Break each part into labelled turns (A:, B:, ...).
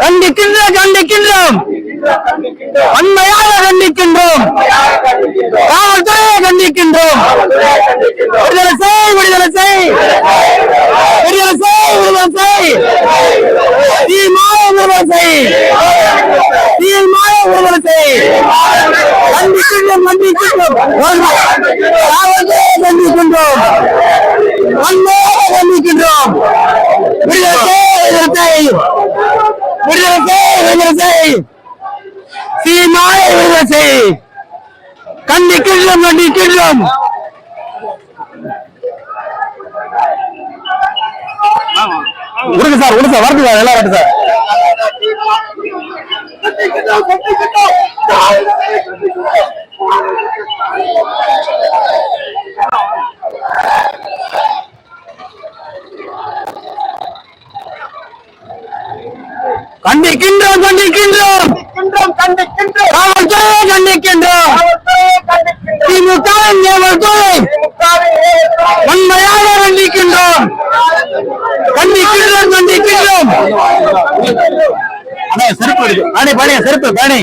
A: கண்டிக்கின்றோம். கண்டிக்கின்றோம் கண்டிக்கின்றோம். வன்மையாக கண்டிக்கின்றோம். காவல்துறையை கண்டிக்கின்றோம். விடுதலை செய் விடுதலை செய். விடுதலை செய் விடுதலை செய். தீ மாய விடுதலை செய். தீ மாய விடுதலை செய். கண்டிக்கின்றோம் கண்டிக்கின்றோம். காவல்துறையை கண்டிக்கின்றோம். வன்மையாக கண்டிக்கின்றோம். விடுதலை விடுதலை செய் விடுதலை செய் விடுதலை செய் சீமாய விடுதலை செய் கண்டிக்கின்றோம் கண்டிக்கின்றோம் விடுங்க சார் விடுங்க சார் வரது சார் எல்லாம் வரது சார். கண்டிக்கின்றோம் கண்டிக்கின்றோம். காவல்துறையை கண்டிக்கின்றோம். திமுக காவல்துறை உண்மையாக கண்டிக்கின்றோம். கண்டிக்கின்றோம் கண்டிக்கின்றோம். செருப்பு அணி பணிய செருப்பு பணி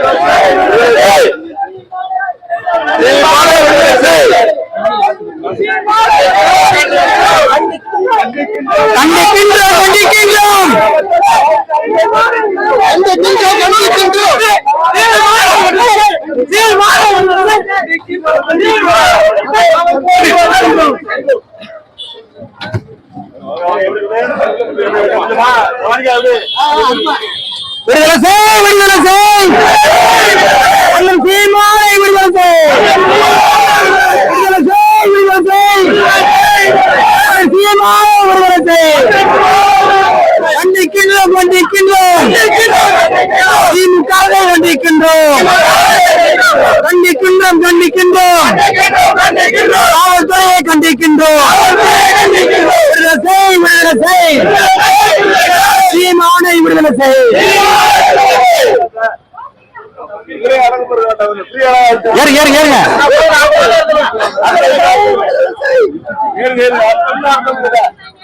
A: Hey! கண்டிக்கின்றோம் கண்டிக்கின்றோம். கண்டிக்கின்றோம் விடுதலை செய் விடுதலை செய். சீமானை விடுதலை செய். விடுதலை செய் விடுதலை செய். சீமானை கண்டிக்கின்றோம் கண்டிக்கின்றோம் திமுகவை கண்டிக்கின்றோம் கண்டிக்கின்றோம் கண்டிக்கின்றோம் காவல்துறையை கண்டிக்கின்றோம். விடுதலை செய் சீமானை விடுதலை செய். ஏறு ஏறு ஏறுங்க.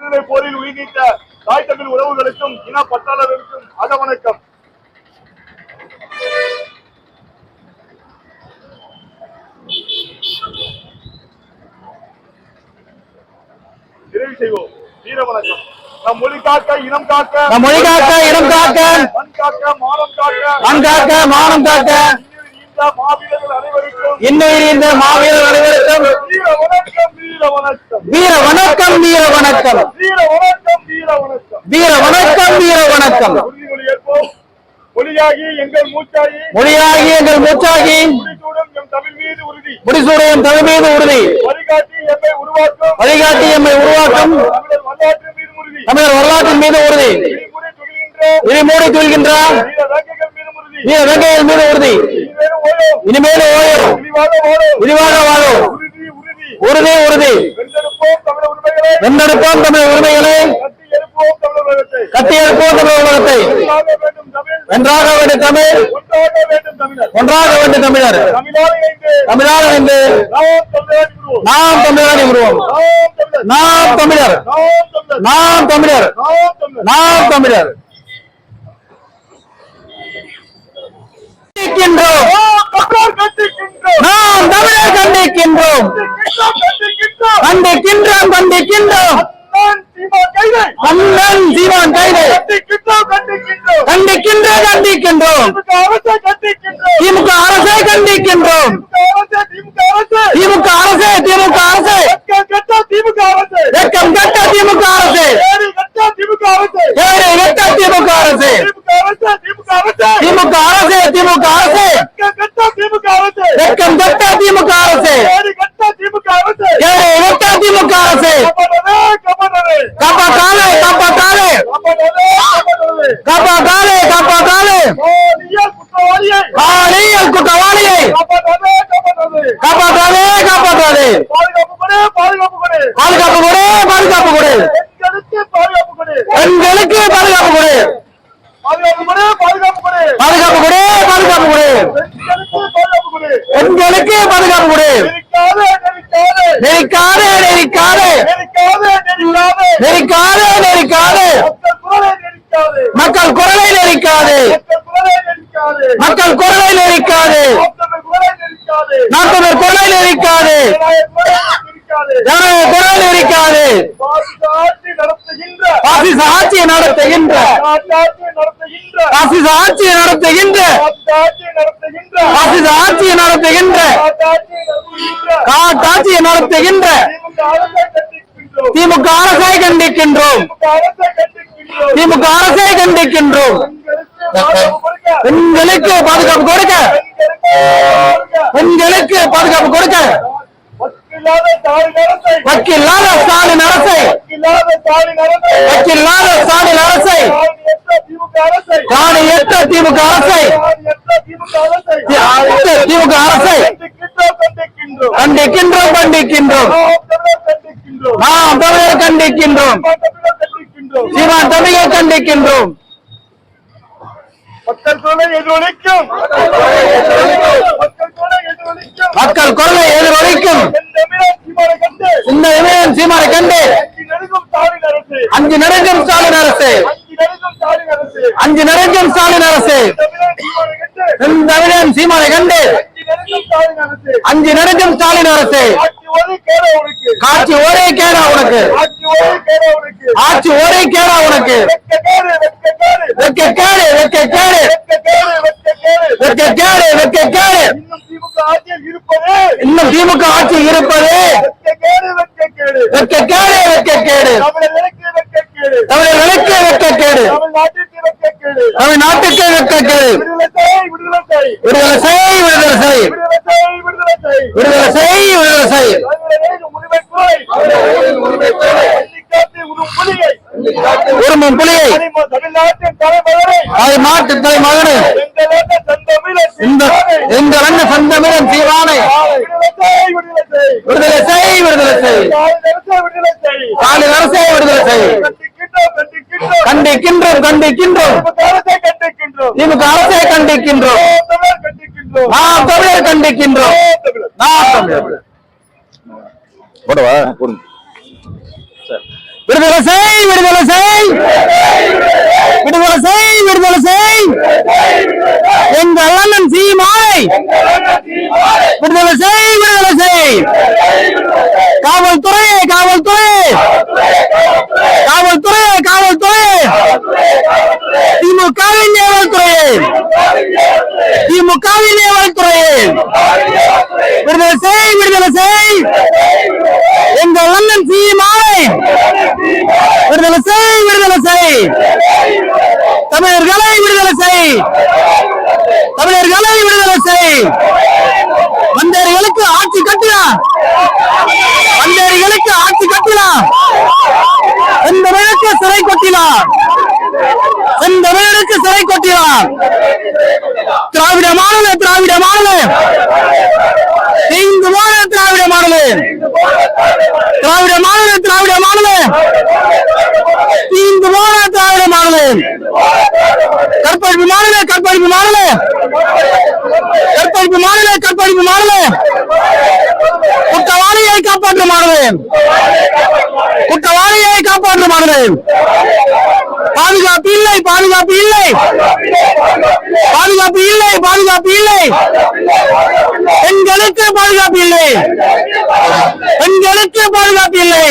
B: விடுதலை போரில் உயிர்நீத்த தாய் தமிழ் உறவுகளுக்கும் இன பட்டாளர்களுக்கும் அகவணக்கம் நிறைவு செய்வோம். வீர வணக்கம். நம் மொழி காக்க இனம் காக்க.
A: நம் மொழி காக்க, இனம் காக்க,
B: மண் காக்க மானம் காக்க.
A: மண் காக்க மானம் காக்க.
B: இந்த மாவீரர்கள் அனைவருக்கும்
A: இன்னுயிர் இந்த மாவீரர் அனைவருக்கும்
B: வீர வணக்கம் வீர வணக்கம்
A: வீர வணக்கம் வீர வணக்கம்
B: மொழியாகி எங்கள் மூச்சாகி
A: மொழியாகி எங்கள்
B: தமிழ் மீது உறுதி. வழிகாட்டி எம்மை உருவாக்கும். தமிழர்
A: வரலாற்றின் மீது உறுதி. இருமூடி துல்கின்ற
B: வீர
A: வெங்கையர் மீது உறுதி.
B: இனிமேலும் ஓயும் விரிவாக வாழும். உறுதி உறுதி. வென்றெடுப்போம்
A: தமிழ் உரிமைகளை.
B: கட்டி எழுப்போம்
A: தமிழ் உலகத்தை. வென்றாக வேண்டும் தமிழ்.
B: ஒன்றாக வேண்டும் தமிழர். தமிழாக இணைந்து. நாம் தமிழராக விடுவோம்.
A: நாம் தமிழர்.
B: நாம் தமிழர்.
A: நாம் தமிழர்.
B: இருக்கின்றோம்
A: நாம் தமிழர் கண்டிக்கின்றோம்.
B: கண்டிக்கின்றோம்
A: கண்டிக்கின்றோம். மன்னன் சீமான் கைது
B: கண்டிக்கின்றோம் கண்டிக்கின்றோம் திமுக அரசை கண்டிக்கின்றோம்
A: திமுக அரசு
B: திமுக அரசு திமுக அரசு
A: வெக்கம் கட்ட திமுக அரசு
B: திமுக அரசு
A: வெட்ட திமுக அரசு
B: திமுக அரசு திமுக அரசு
A: வெக்கம் கட்ட திமுக அரசு
B: திமுக ஒழுக்கையை
A: பாதுகாப்பு கொடு. பாதுகாப்பு கொடு
B: பாதுகாப்பு கொடு.
A: பெண்களுக்கு பாதுகாப்பு கொடு. நெறிக்காது நெறிக்காது
B: நெறிக்காது நெறிக்காது
A: மக்கள் குரலை நெறிக்காது
B: மக்கள் குரலை நெறிக்காது
A: நாட்டுமர் குரலை
B: நெறிக்காது குரல்
A: நெறிக்காது
B: பாசிச ஆட்சியை நடத்துகின்ற.
A: பாசிச ஆட்சியை நடத்துகின்ற. பாசிச ஆட்சியை நடத்துகின்ற.
B: காட்டாட்சியை நடத்துகின்ற.
A: திமுக அரசை கண்டிக்கின்றோம்.
B: திமுக அரசை கண்டிக்கின்றோம். பெண்களுக்கு பாதுகாப்பு கொடுக்க.
A: பெண்களுக்கு பாதுகாப்பு கொடுக்க. வக்கில்லாத ஸ்டாலின் அரசை
B: வக்கில்லாத ஸ்டாலின் அரசை. காணி எட்ட
A: திமுக அரசை.
B: திமுக அரசை.
A: கண்டிக்கின்றோம். கண்டிக்கின்றோம் நாம் தமிழர் கண்டிக்கின்றோம்.
B: சிவா தமிழர் கண்டிக்கின்றோம். மக்கள் குரலை எதிரொலிக்கும். மக்கள்
A: குரலை எதிரொலிக்கும்.
B: இந்த
A: இமயம் சீமானை கண்டு
B: அஞ்சு நெருங்கும் ஸ்டாலின் அரசு.
A: அஞ்சு நெருங்கும் ஸ்டாலின் அரசு. தமிழன் சீமானை கண்டு.
B: அஞ்சு நெருங்கும் ஸ்டாலின் அரசு.
A: காட்சி ஒரே கேடா உனக்கு.
B: ஆட்சி ஒரே கேட உனக்கு. வெக்க கேடு வெக்க கேடு.
A: வெக்க கேடு வெட்கக்கேடு வெட்கக்கேடு
B: இன்னும் திமுக ஆட்சியில் இருப்பது.
A: வெட்கக்கேடு வெட்கக்கேடு
B: தமிழர்களுக்கு வெட்கக்கேடு
A: தமிழ்நாட்டுக்கு வெட்கக்கேடு
B: விடுதலை செய் விடுதலை செய்.
A: விடுதலை செய் விடுதலை செய்.
B: ஒரு மண் புலியை
A: அது நாட்டு தலைமகனு. இந்த இந்த ரெண்டு சந்தமிழன் சீவானை
B: விடுதலை செய் விடுதலை செய். காலில் அரசே விடுதலை செய். கண்டிக்கின்றோம் கண்டிக்கின்றோம். திமுக அரசை கண்டிக்கின்றோம்.
A: நான்
B: தமிழர் கண்டிக்கின்றோம்.
A: நான் தமிழர்.
C: போடவா?
A: விடுதலை செய் விடுதலை செய். விடுதலை செய் விடுதலை செய். எங்கள் அண்ணன் சீமாய் விடுதலை செய் விடுதலை செய். காவல்துறை காவல்துறை காவல்துறை காவல்துறை திமுகவின் ஏவல்துறை திமுகவின் ஏவல்துறை விடுதலை செய் விடுதலை செய். எங்கள் அண்ணன் சீ விடுதலை செய் விடுதலை செய். தமிழர்களை விடுதலை செய். தமிழர்களை விடுதலை செய். வந்தேரிகளுக்கு ஆட்சி கட்டினா வந்தேரிகளுக்கு ஆட்சி கட்டினா செந்தமிழுக்கு சிறை கொட்டினா செந்தமிழுக்கு சிறை கொட்டினா திராவிட மாநில திராவிட மாநில தீங்கு போன திராவிட மாநில திராவிட மாநில திராவிட மாடல தீங்கு போன திராவிட மாடல கற்பழிப்பு மாறல கற்பழிப்பு மாறல. கற்பழிப்பு மாறல கற்பழிப்பு மாறல. குற்றவாளியை காப்பாற்ற மாடல குற்றவாளியை காப்பாற்ற மாடல பாதுகாப்பு இல்லை பாதுகாப்பு இல்லை. பாதுகாப்பு இல்லை பாதுகாப்பு இல்லை. பெண்களுக்கு பாதுகாப்பு இல்லை. பெண்களுக்கு பாதுகாப்பு இல்லை.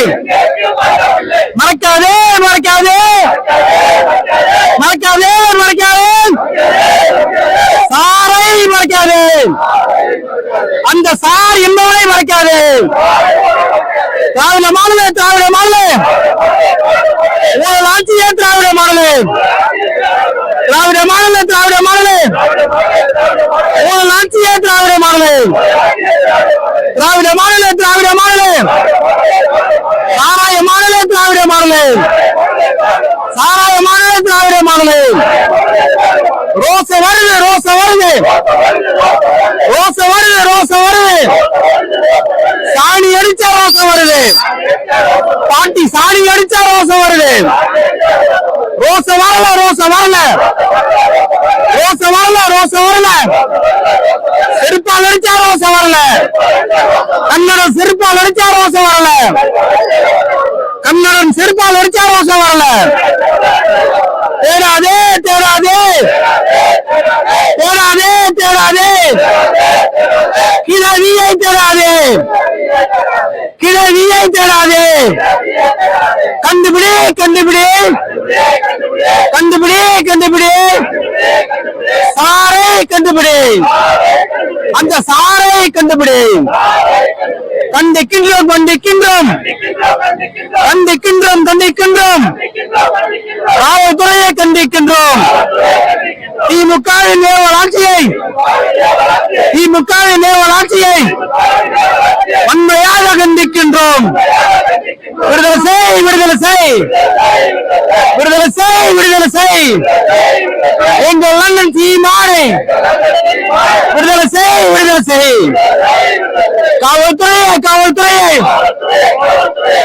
A: மறக்காதே மறக்காதே மறக்காதே சாரை மறக்காதே அந்த சார் என்பவனை மறைக்காது. திராவிட மாநில திராவிட மாநில ஊழல் ஆட்சியே திராவிட மாநில திராவிட மாநில திராவிட மாநில ஊழல் ஆட்சியே திராவிட மாநில திராவிட மாநில திராவிட மாநில சாராய மாநில திராவிட மாநில சாராய மாநில திராவிட மாநில ரோச வருது ரோச வருது. ரோச வருது ரோச சாணி அடிச்சா ரோசம் வருது. பாட்டி சாணி அடிச்சா ரோசம் வருது. ரோச வரல ரோச வரல. ரோசம் வரல ரோசம் வரல. செருப்பால் அடிச்சா ரோசம் வரல. கண்ணன் செருப்பால் அடிச்சா ரோசம் வரல. கண்ணன் செருப்பால் அடிச்சா ரோசம் வரல. தேடாதே தேடாதே. தேடாதே தேடாதே. கிழவியை தேடாதே. கிழவியை தேடாதே. கண்டுபிடி கண்டுபிடி. கண்டுபிடி கண்டுபிடி. சாரை கண்டுபிடி. அந்த சாரை கண்டுபிடி. கண்டிக்கின்றோம் கண்டிக்கின்றோம். கண்டிக்கின்றோம் கண்டிக்கின்றோம். காவல்துறையை கண்டிக்கின்றோம். திமுகவின் நேவல் ஆட்சியை திமுகவின் நேவல் ஆட்சியை வன்மையாக கண்டிக்கின்றோம் விடுதலை செய் விடுதலை செய் விடுதலை செய் விடுதலை செய் எங்கள் அண்ணன் சீமானே விடுதலை செய் விடுதலை செய் காவல்துறையே காவல்துறையே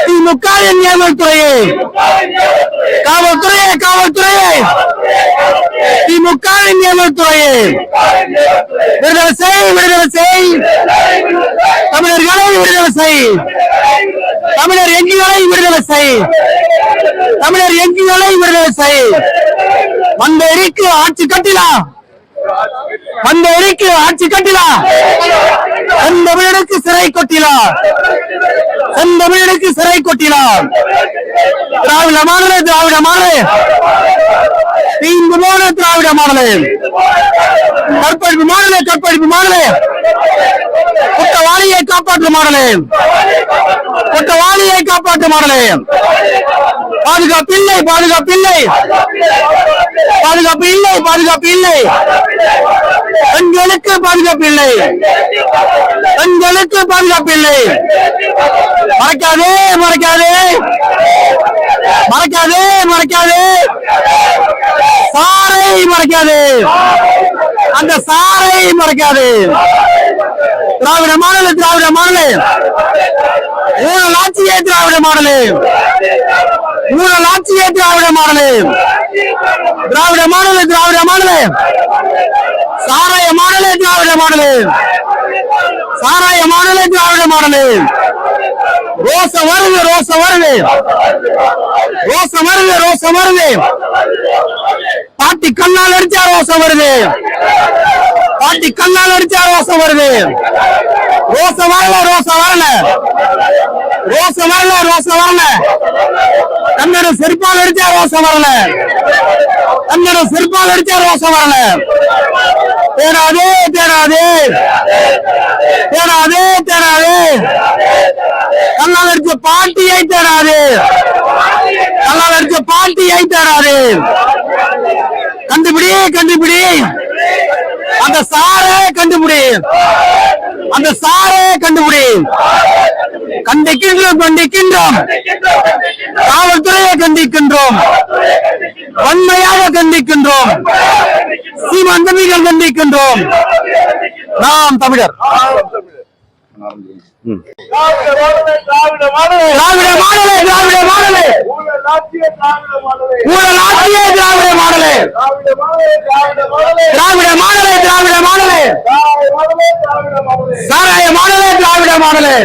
A: திமுகவின் நியமன துறையே காவல்துறையே காவல்துறையே திமுகவின் நியமன விடுதலை செய் விடுதலை செய் தமிழர்களை விடுதலை செய் தமிழர் எங்கிகளை விடுதலை செய் தமிழர் எங்கிகளை விடுதலை செய் வந்த எரிக்கு ஆட்சி கட்டிலா வந்த எரிக்கு ஆட்சி கட்டிலா செந்தமிழனுக்கு சிறை கொட்டிலா செந்தமிழனுக்கு சிறை கொட்டிலா திராவிட மாநில திராவிட மாநில தீங்கு போன திராவிட மாடலே. கற்பழிப்பு மாடலே கற்பழிப்பு மாடலே. குற்றவாளியை காப்பாற்று மாடலே. குற்றவாளியை காப்பாற்று மாடலே. பாதுகாப்பு இல்லை பாதுகாப்பு இல்லை. பாதுகாப்பு இல்லை பாதுகாப்பு இல்லை. பெண்களுக்கு பாதுகாப்பு இல்லை. பெண்களுக்கு பாதுகாப்பு இல்லை. மறைக்காதே மறைக்காதே. மறைக்காதே மறைக்காதே. சாரை மறைக்காது. அந்த சாரை மறைக்காது. திராவிட மாடல் திராவிட மாடல். ஊழல் ஆட்சியே திராவிட மாடல். ஊழல் ஆட்சியே திராவிட மாடல். திராவிட மாடல் திராவிட மாடல். சாராய மாடலே திராவிட மாடல். சாராய மாடலே திராவிட மாடல். ரோச வருது ரோச வருது. ரோச வருது ரோச வருது. பாட்டி கண்ணால் அடிச்சு ரோசம் வருது. பாட்டி கண்ணால் அடிச்சா ரோசம் வருது. ரோச வரல ரோசம் வரல. ரோச வரல ரோசம் வரல. கண்ணட செருப்பால் அடிச்சா ரோசம் வரல. கண்ணட செருப்பால் அடிச்சா ரோசம் வரல. தேடாதே தேடாதே தேடாதே தேடாதே கண்ணால் அடிச்ச பாட்டியை தேடாதே கண்ணால் அடிச்ச பாட்டியை தேடாதே கண்டுபிடி கண்டுபிடி. அந்த சாரை கண்டுபிடி. அந்த சாரை கண்டுபிடி. கண்டிக்கின்றோம் கண்டிக்கின்றோம். காவல்துறையை கண்டிக்கின்றோம். வன்மையாக கண்டிக்கின்றோம். சீமான் கண்டிக்கின்றோம். நாம் தமிழர்.
D: திராவிட மாடலே, மாடலே
A: மாடலே மாடலே.
D: மாடலே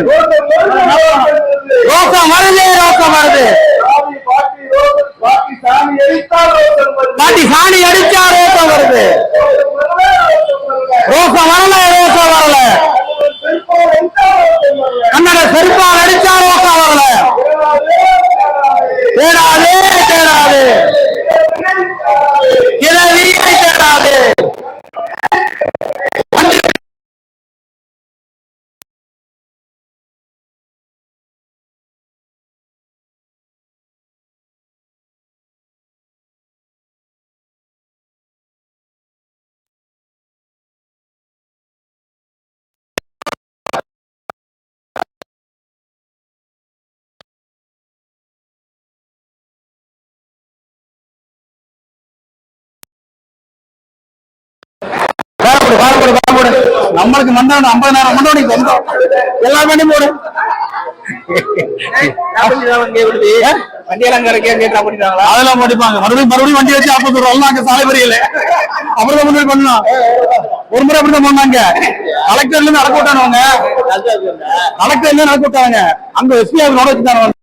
A: வருது ரோசம் வருது
D: பாட்டி
A: சாணி அடிச்சா ரோசம் வருது
D: ரோசன் வரல, ரோசன் வரல.
A: கன்னட செருப்பால் அடிச்சார் ஓசா
D: அவர்களை.
A: ஏடாதே நம்மளுக்கு மண்டபம் ஐம்பதாயிரம் மண்டபம் நீ சொந்தம் எல்லா வண்டியும் போடு.
B: வண்டியெல்லாம்
A: அதெல்லாம் படிப்பாங்க. மறுபடியும் மறுபடியும் வண்டி வச்சு ஆப்பத்து வரலாம் அங்க சாலை வரையில. அப்புறம் முன்னாடி பண்ணலாம் ஒரு முறை அப்படிதான் பண்ணாங்க கலெக்டர்ல இருந்து நடக்க விட்டானுவாங்க கலெக்டர்ல இருந்து நடக்க விட்டாங்க அங்க எஸ்பி ஆஃபீஸ் வச்சுட்டானுவாங்க